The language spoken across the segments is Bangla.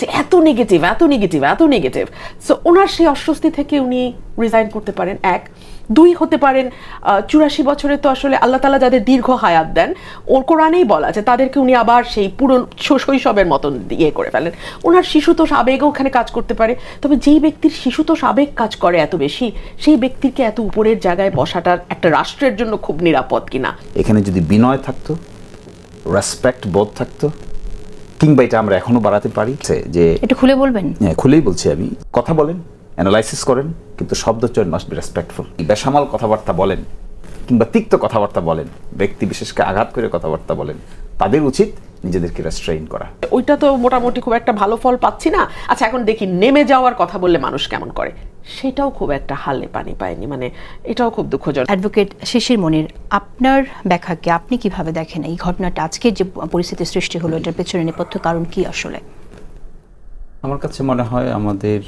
যে এত নেগেটিভ এত নেগেটিভ এত নেগেটিভ সো ওনার সেই অস্বস্তি থেকে উনি রিজাইন করতে পারেন, এক। দুই, হতে পারেন চুরাশি বছরে তো আসলে আল্লাহ তালা যাদের দীর্ঘ হায়াত দেন, ওর কোরআনেই বলা যে তাদেরকে উনি আবার সেই পুরো শৈ- শৈশবের মতন ইয়ে করে ফেলেন। ওনার শিশুতোষ আবেগও ওখানে কাজ করতে পারে, তবে যেই ব্যক্তির শিশুতোষ আবেগ কাজ করে এত বেশি, সেই ব্যক্তিকে এত উপরের জায়গায় বসাটা একটা রাষ্ট্রের জন্য খুব নিরাপদ কিনা। এখানে যদি বিনয় থাকতো রেসপেক্ট বোধ থাকতো কিংবা এটা আমরা এখনও বাড়াতে পারি যে একটু খুলে বলবেন? হ্যাঁ, খুলেই বলছি আমি। কথা বলেন অ্যানালাইসিস করেন কিন্তু শব্দ চয়ন মাস্ট বি রেসপেক্টফুল বেসামাল কথাবার্তা বলেন কিংবা তিক্ত কথাবার্তা বলেন ব্যক্তি বিশেষকে আঘাত করে কথাবার্তা বলেন তাদের উচিত নিজেদেরকে রেস্ট্রেইন করা। ওইটা তো মোটামুটি খুব একটা ভালো ফল পাচ্ছি না। আচ্ছা এখন দেখি নেমে যাওয়ার কথা বললে মানুষ কেমন করে? সেটাও খুব একটা হালে পানি পায়নি মানে এটাও খুব দুঃখজনক। অ্যাডভোকেট শিশির মনির আপনার ব্যাখ্যাকে আপনি কীভাবে দেখেন এই ঘটনাটা? আজকে যে পরিস্থিতি সৃষ্টি হলো এটার পেছনে নেপথ্য কারণ কি আসলে? আমার কাছে মনে হয় আমাদের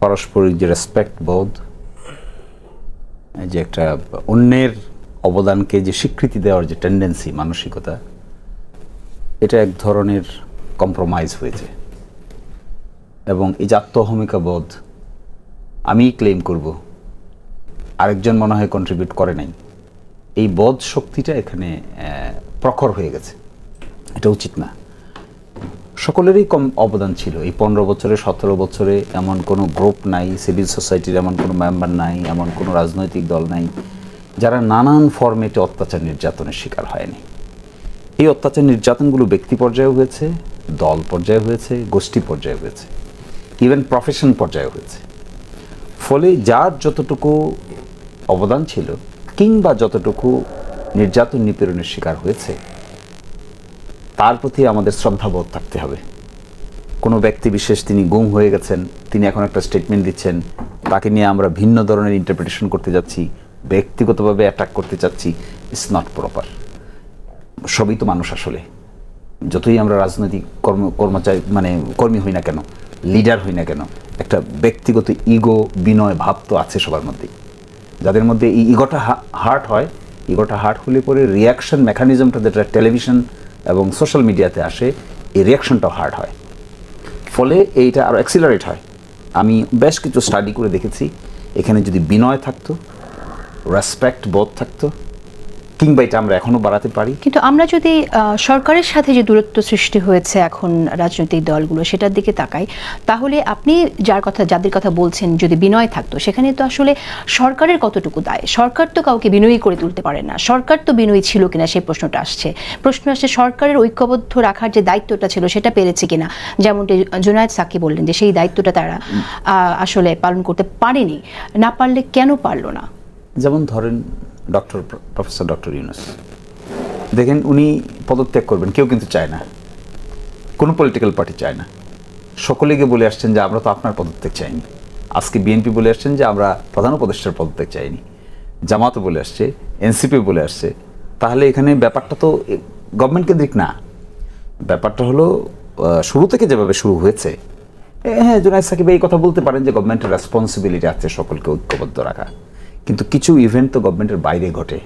পারস্পরিক যে রেসপেক্ট বোধ এই যে একটা অন্যের অবদানকে যে স্বীকৃতি দেওয়ার যে টেন্ডেন্সি মানসিকতা এটা এক ধরনের কম্প্রোমাইজ হয়েছে। এবং এই যে আত্মহমিকা বোধ আমি ক্লেম করব। আরেকজন মনে হয় কন্ট্রিবিউট করে নাই। এই বোধ শক্তিটা এখানে প্রখর হয়ে গেছে। এটা উচিত না। সকলেরই কম অবদান ছিল। এই পনেরো বছরে, সতেরো বছরে এমন কোনো গ্রুপ নাই সিভিল সোসাইটির এমন কোনো মেম্বার নাই, এমন কোনো রাজনৈতিক দল নাই, যারা নানান ফরমেটে অত্যাচার নির্যাতনের শিকার হয়নি। এই অত্যাচার নির্যাতনগুলো ব্যক্তি পর্যায়ে হয়েছে, দল পর্যায়ে হয়েছে, গোষ্ঠী পর্যায়ে হয়েছে ইভেন প্রফেশন পর্যায়ে হয়েছে। ফলে যার যতটুকু অবদান ছিল কিংবা যতটুকু নির্যাতন নিপীড়নের শিকার হয়েছে, তার প্রতি আমাদের শ্রদ্ধাবোধ থাকতে হবে। কোনো ব্যক্তি বিশেষ তিনি গুম হয়ে গেছেন, তিনি এখন একটা স্টেটমেন্ট দিচ্ছেন, তাকে নিয়ে আমরা ভিন্ন ধরনের ইন্টারপ্রিটেশন করতে যাচ্ছি, ব্যক্তিগতভাবে অ্যাটাক করতে চাচ্ছি ইটস নট প্রপার সবই তো মানুষ আসলে। যতই আমরা রাজনৈতিক কর্ম, কর্মচারী মানে কর্মী হই না কেন লিডার হই না কেন, একটা ব্যক্তিগত ইগো, বিনয় ভাব তো আছে সবার মধ্যেই। যাদের মধ্যে এই ইগোটা হার্ট হয়, ইগোটা হার্ট হলে পরে রিয়াকশন মেকানিজমটা যেটা টেলিভিশন এবং সোশ্যাল মিডিয়াতে আসে, এই রিয়াকশনটাও হার্ড হয়। ফলে এইটা আরও অ্যাক্সিলারেট হয়। আমি বেশ কিছু স্টাডি করে দেখেছি। এখানে যদি বিনয় থাকতো রেসপেক্ট বোধ থাকতো কিংবা এটা আমরা এখনও বাড়াতে পারি। কিন্তু আমরা যদি সরকারের সাথে যে দূরত্ব সৃষ্টি হয়েছে এখন রাজনৈতিক দলগুলো সেটার দিকে তাকাই তাহলে আপনি যার কথা যাদের কথা বলছেন যদি বিনয় থাকতো সেখানে তো আসলে সরকারের কতটুকু দায়? সরকার তো কাউকে বিনয়ী করে তুলতে পারে না। সরকার তো বিনয়ী ছিল কিনা সেই প্রশ্নটা আসছে। প্রশ্ন আসছে সরকারের ঐক্যবদ্ধ রাখার যে দায়িত্বটা ছিল সেটা পেরেছে কিনা? যেমনটি জুনায়দ সাকি বললেন যে সেই দায়িত্বটা তারা আহ, আসলে পালন করতে পারেনি। না পারলে কেন পারল না? যেমন ধরেন ডক্টর প্রফেসর ডক্টর ইউনুস দেখেন উনি পদত্যাগ করবেন, কেউ কিন্তু চায় না। কোনো পলিটিক্যাল পার্টি চায় না। সকলে বলে আসছেন যে, আমরা তো আপনার পদত্যাগ চাইনি। আজকে বিএনপি বলে আসছেন যে, আমরা প্রধান উপদেষ্টার পদত্যাগ চাইনি। জামাতও বলে আসছে এনসিপি বলে আসছে। তাহলে এখানে ব্যাপারটা তো গভর্নমেন্ট কেন্দ্রিক না। ব্যাপারটা হলো শুরু থেকে যেভাবে শুরু হয়েছে হ্যাঁ জুনায়দ সাকিব এই কথা বলতে পারেন যে গভর্নমেন্টের রেসপন্সিবিলিটি আছে সকলকে ঐক্যবদ্ধ রাখা। কিন্তু কিছু ইভেন্ট তো গভর্নমেন্টের বাইরে ঘটে।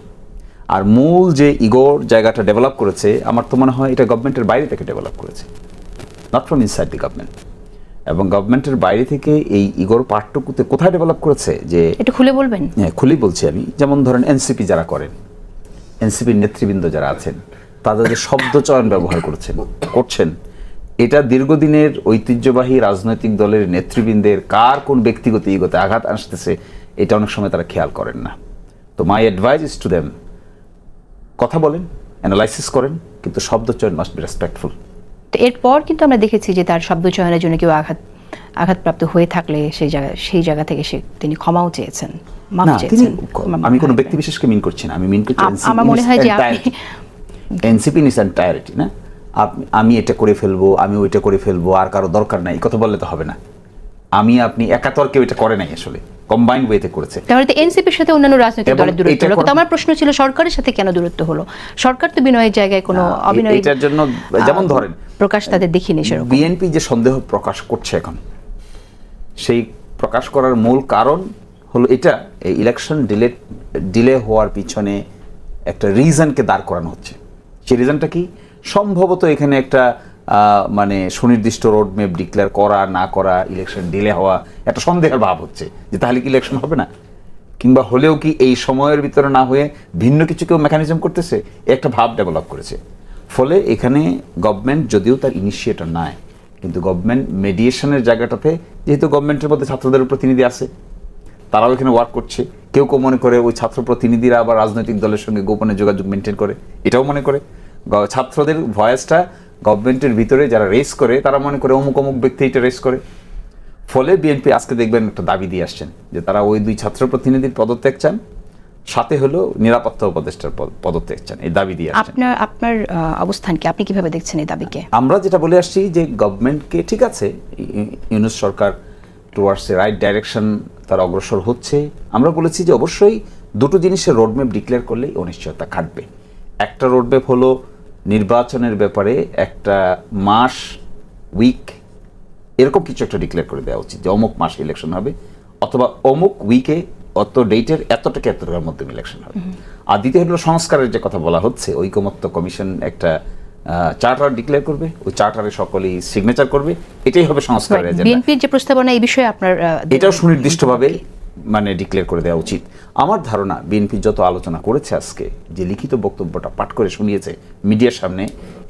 আর মূল যে ইগোর জায়গাটা ডেভেলপ করেছে আমার তো মনে হয় এটা গভর্নমেন্টের বাইরে থেকে ডেভেলপ করেছে। Not from inside the government এবং গভর্নমেন্টের বাইরে থেকে এই ইগোর পাঠটুকুতে কোথায় ডেভেলপ করেছে যে এটা খুলে বলবেন? হ্যাঁ খুলেই বলছি আমি। যেমন ধরেন এনসিপি যারা করেন এনসিপির নেতৃবৃন্দ যারা আছেন তাদের যে শব্দ চয়ন ব্যবহার করছেন করছেন এটা দীর্ঘদিনের ঐতিহ্যবাহী রাজনৈতিক দলের নেতৃবৃন্দের কার কোন ব্যক্তিগত ইগোতে আঘাত আসতেছে এটা অনেক সময় তারা খেয়াল করেন না। তো my advice is to them কথা বলেন অ্যানালাইসিস করেন কিন্তু শব্দ চয়ন মাস্ট বি রেসপেক্টফুল তো এরপর কিন্তু আমরা দেখেছি যে তার শব্দ চয়নের জন্য কেউ আঘাত আঘাতপ্রাপ্ত হয়ে থাকলে সেই জায়গা সেই জায়গা থেকে সে তিনি ক্ষমাও চেয়েছেন না তিনি আমি কোনো ব্যক্তি বিশেষকে মিন করছি না আমি মিন করছি আমার মনে হয় যে এনসিপি নিস এন্টায়ারিটি না? আমি এটা করে ফেলব আমি ওইটা করে ফেলব আর কারও দরকার নাই কথা বললে তো হবে না। আমি আপনি একাতর কেউ এটা করে নাই আসলে। কম্বাইন্ড ওয়েতে করেছে। তাহলে তো এনসিপির সাথে অন্যান্য রাজনৈতিক দলের দূরত্ব হলো। কিন্তু আমার প্রশ্ন ছিল সরকারের সাথে কেন দূরত্ব হলো? সরকার তো বিনয়ের জায়গায় কোনো অবিনয় এটার জন্য যেমন ধরেন প্রকাশ তাদের দেখিনি সেরকম। বিএনপি যে সন্দেহ প্রকাশ করছে এখন সেই প্রকাশ করার মূল কারণ হলো এটা এই ইলেকশন ডিলে ডিলে হওয়ার পিছনে একটা রিজনকে দাঁড় করানো হচ্ছে। সেই রিজনটা কি? সম্ভবত এখানে একটা মানে সুনির্দিষ্ট রোড ম্যাপ ডিক্লেয়ার করা, না করা ইলেকশন ডিলে হওয়া, একটা সন্দেহের ভাব হচ্ছে যে তাহলে কি ইলেকশন হবে না? কিংবা হলেও কি এই সময়ের ভিতরে না হয়ে ভিন্ন কিছু কেউ মেকানিজম করতেছে? একটা ভাব ডেভেলপ করেছে। ফলে এখানে গভর্নমেন্ট যদিও তার ইনিশিয়েটর নয় কিন্তু গভর্নমেন্ট মেডিয়েশনের জায়গাটাতে যেহেতু গভর্নমেন্টের মধ্যে ছাত্রদের প্রতিনিধি আছে, তারাও এখানে ওয়ার্ক করছে। কেউ কেউ মনে করে ওই ছাত্র প্রতিনিধিরা আবার রাজনৈতিক দলের সঙ্গে গোপনে যোগাযোগ মেনটেন করে, এটাও মনে করে। ছাত্রদের ভয়েসটা গভর্নমেন্টের ভিতরে যারা রেস করে তারা মনে করে অমুক অমুক ব্যক্তি এটা রেস করে। ফলে বিএনপি আজকে দেখবেন একটা দাবি দিয়ে আসছেন যে তারা ওই দুই ছাত্র প্রতিনিধির পদত্যাগ চান সাথে হলো নিরাপত্তা উপদেষ্টার পদ- পদত্যাগ চান এই দাবি দিয়ে আপনার আপনার অবস্থান কি? আপনি কীভাবে দেখছেন এই দাবিকে? আমরা যেটা বলে আসছি যে গভর্নমেন্টকে ঠিক আছে ইউনুস সরকার টুয়ার্ডস এ রাইট ডাইরেকশন তার অগ্রসর হচ্ছে। আমরা বলেছি যে অবশ্যই দুটো জিনিসের রোডম্যাপ ডিক্লেয়ার করলেই অনিশ্চয়তা কাটবে একটা রোডম্যাপ হলো নির্বাচনের ব্যাপারে একটা মাস উইক এরকম কিছু একটা ডিক্লেয়ার করে দেওয়া উচিত যে অমুক মাসে ইলেকশন হবে অথবা অমুক উইকে অত ডেটের এতটাকে এতটার মধ্যে ইলেকশন হবে। আর দ্বিতীয় হলো সংস্কারের যে কথা বলা হচ্ছে ঐকমত্য কমিশন একটা চার্টার ডিক্লেয়ার করবে ওই চার্টারে সকলেই সিগনেচার করবে এটাই হবে সংস্কারের বিএনপির যে প্রস্তাবনা এই বিষয়ে আপনার এটাও সুনির্দিষ্টভাবে মানে ডিক্লেয়ার করে দেওয়া উচিত। আমার ধারণা বিএনপি যত আলোচনা করেছে আজকে, যে লিখিত বক্তব্যটা পাঠ করে শুনিয়েছে মিডিয়ার সামনে,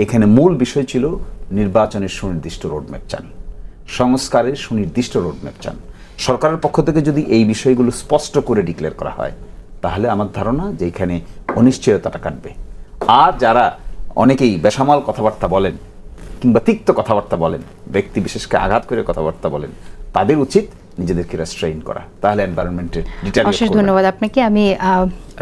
এখানে মূল বিষয় ছিল নির্বাচনের সুনির্দিষ্ট রোডম্যাপ চান, সংস্কারের সুনির্দিষ্ট রোডম্যাপ চান। সরকারের পক্ষ থেকে যদি এই বিষয়গুলো স্পষ্ট করে ডিক্লেয়ার করা হয়, তাহলে আমার ধারণা যে এখানে অনিশ্চয়তাটা কাটবে। আর যারা অনেকেই বেসামাল কথাবার্তা বলেন, কিংবা তিক্ত কথাবার্তা বলেন, ব্যক্তি বিশেষকে আঘাত করে কথাবার্তা বলেন, তাদের উচিত নিজেদেরকে রেস্ট্রেইন করা। তাহলে এনভায়রনমেন্টের অশেষ ধন্যবাদ আপনাকে। আমি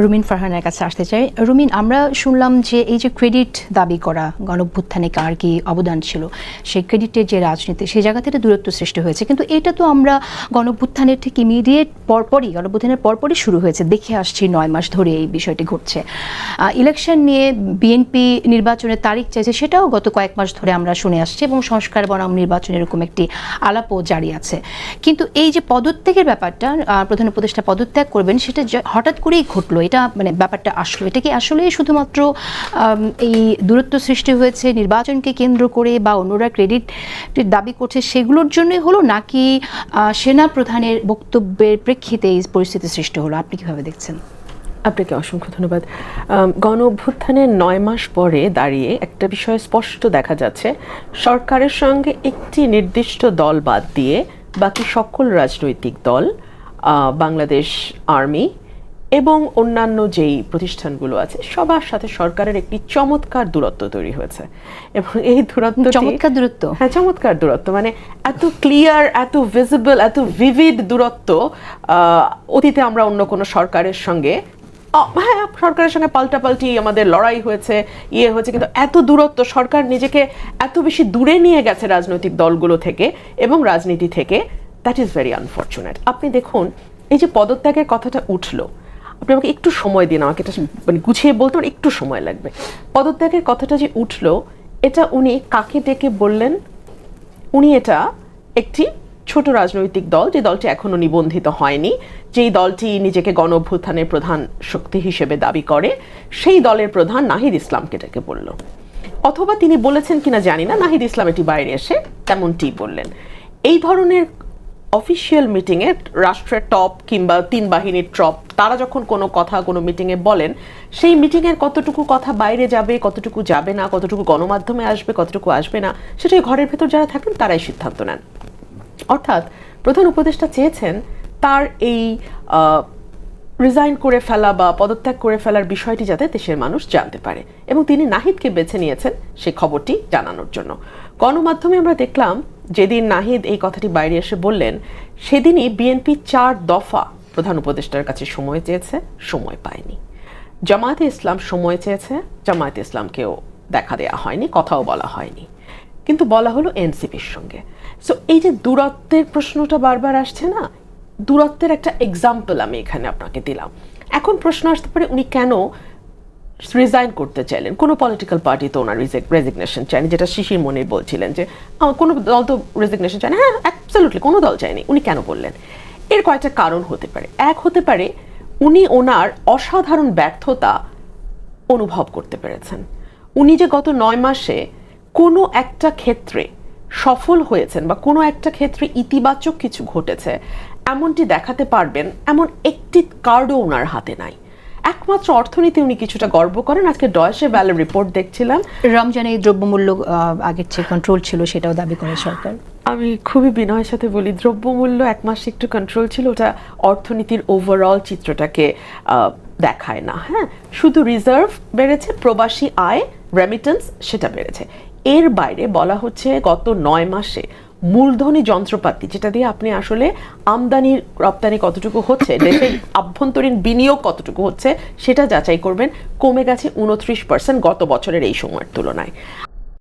রুমিন ফারহানের কাছে আসতে চাই। রুমিন, আমরা শুনলাম যে এই যে ক্রেডিট দাবি করা, গণভ্যুত্থানে কার কি অবদান ছিল, সেই ক্রেডিটের যে রাজনীতি, সেই জায়গা থেকে দূরত্ব সৃষ্টি হয়েছে। কিন্তু এটা তো আমরা গণভ্যুত্থানের ঠিক ইমিডিয়েট পরপরই, গণভ্যুত্থানের পরপরই শুরু হয়েছে। দেখে আসছি নয় মাস ধরে এই বিষয়টি ঘটছে। ইলেকশন নিয়ে বিএনপি নির্বাচনের তারিখ চাইছে, সেটাও গত কয়েক মাস ধরে আমরা শুনে আসছি এবং সংস্কার বনাম নির্বাচন এরকম একটি আলাপও জারি আছে। কিন্তু এই যে পদত্যাগের ব্যাপারটা প্রধান উপদেষ্টা পদত্যাগ করবেন, সেটা হঠাৎ করেই ঘটলো এটা মানে ব্যাপারটা আসলো। এটা কি আসলে শুধুমাত্র এই দূরত্ব সৃষ্টি হয়েছে, নির্বাচনকে কেন্দ্র করে বা অন্যরা ক্রেডিট দাবি করছে সেগুলোর জন্যই হলো নাকি সেনা প্রধানের বক্তব্যের প্রেক্ষিতে এই পরিস্থিতি সৃষ্টি হলো? আপনি কীভাবে দেখছেন? আপনাকে অসংখ্য ধন্যবাদ। গণ অভ্যুত্থানের নয় মাস পরে দাঁড়িয়ে একটা বিষয় স্পষ্ট দেখা যাচ্ছে। সরকারের সঙ্গে একটি নির্দিষ্ট দল বাদ দিয়ে বাকি সকল রাজনৈতিক দল বাংলাদেশ আর্মি এবং অন্যান্য যেই প্রতিষ্ঠানগুলো আছে সবার সাথে সরকারের একটি চমৎকার দূরত্ব তৈরি হয়েছে। এবং এই দূরত্ব চমৎকার দূরত্ব? হ্যাঁ চমৎকার দূরত্ব। মানে এত ক্লিয়ার এত ভিজিবল এত ভিভিড দূরত্ব অতীতে আমরা অন্য কোনো সরকারের সঙ্গে হ্যাঁ সরকারের সঙ্গে পাল্টাপাল্টি আমাদের লড়াই হয়েছে ইয়ে হয়েছে কিন্তু এত দূরত্ব সরকার নিজেকে এত বেশি দূরে নিয়ে গেছে রাজনৈতিক দলগুলো থেকে এবং রাজনীতি থেকে দ্যাট ইজ ভেরি আনফর্চুনেট আপনি দেখুন এই যে পদত্যাগের কথাটা উঠল আপনি আমাকে একটু সময় দিন, আমাকে এটা মানে গুছিয়ে বলতে আমার একটু সময় লাগবে। পদত্যাগের কথাটা যে উঠল, এটা উনি কাকে ডেকে বললেন? উনি এটা একটি ছোট রাজনৈতিক দল, যে দলটি এখনও নিবন্ধিত হয়নি, যেই দলটি নিজেকে গণ অভ্যুত্থানের প্রধান শক্তি হিসেবে দাবি করে, সেই দলের প্রধান নাহিদ ইসলামকে ডেকে বলল। অথবা তিনি বলেছেন কিনা জানি না, নাহিদ ইসলাম এটি বাইরে এসে তেমনটি বললেন। এই ধরনের অফিসিয়াল মিটিংয়ে রাষ্ট্রের টপ কিংবা তিন বাহিনীর টপ তারা যখন কোনো কথা, কোনো মিটিংয়ে বলেন, সেই মিটিংয়ের কতটুকু কথা বাইরে যাবে, কতটুকু যাবে না, কতটুকু গণমাধ্যমে আসবে, কতটুকু আসবে না, সেটাই ঘরের ভেতর যারা থাকেন, তারাই সিদ্ধান্ত নেন। অর্থাৎ প্রধান উপদেষ্টা চেয়েছেন তার এই রিজাইন করে ফেলা বা পদত্যাগ করে ফেলার বিষয়টি যাতে দেশের মানুষ জানতে পারে এবং তিনি নাহিদকে বেছে নিয়েছেন সেই খবরটি জানানোর জন্য। গণমাধ্যমে আমরা দেখলাম যেদিন নাহিদ এই কথাটি বাইরে এসে বললেন, সেদিনই বিএনপি চার দফা প্রধান উপদেষ্টার কাছে সময় চেয়েছে, সময় পায়নি। জামায়াতে ইসলাম সময় চেয়েছে, জামায়াতে ইসলামকেও দেখা দেওয়া হয়নি, কথাও বলা হয়নি। কিন্তু বলা হলো এনসিপির সঙ্গে। সো এই যে দূরত্বের প্রশ্নটা বারবার আসছে না দূরত্বের একটা এক্সাম্পল আমি এখানে আপনাকে দিলাম। এখন প্রশ্ন আসতে পারে উনি কেন রিজাইন করতে চাইলেন? কোনো পলিটিক্যাল পার্টি তো ওনার রেজিগনেশন চায়নি যেটা শিশির মনে বলছিলেন যে "আহ, কোনো দল তো রেজিগনেশন চায় না হ্যাঁ অ্যাবসলিউটলি কোনো দল চায়নি। উনি কেন বললেন? এর কয়েকটা কারণ হতে পারে। এক হতে পারে উনি ওনার অসাধারণ ব্যর্থতা অনুভব করতে পেরেছেন। উনি যে গত নয় মাসে কোনো একটা ক্ষেত্রে সফল হয়েছেন বা কোনো একটা ক্ষেত্রে ইতিবাচক কিছু ঘটেছে এমনটি দেখাতে পারবেন এমন একটি কার্ডও ওনার হাতে নাই। একমাত্র অর্থনীতি উনি কিছুটা গর্ব করেন। আজকে ডয়েসে ভ্যালের রিপোর্ট দেখছিলাম। রমজানে দ্রব্যমূল্য আগের চেয়ে কন্ট্রোল ছিল সেটাও দাবি করে সরকার। আমি খুবই বিনয়ের সাথে বলি দ্রব্যমূল্য এক মাসে একটু কন্ট্রোল ছিল ওটা অর্থনীতির ওভারঅল চিত্রটাকে দেখায় না হ্যাঁ? শুধু রিজার্ভ বেড়েছে প্রবাসী আয় রেমিটেন্স সেটা বেড়েছে। এর বাইরে বলা হচ্ছে গত নয় মাসে মূলধনী যন্ত্রপাতি, যেটা দিয়ে আপনি আসলে আমদানির রপ্তানি কতটুকু হচ্ছে, দেশের আভ্যন্তরীণ বিনিয়োগ কতটুকু হচ্ছে, সেটা যাচাই করবেন। কমে গেছে উনত্রিশ পার্সেন্ট গত বছরের এই সময়ের তুলনায়।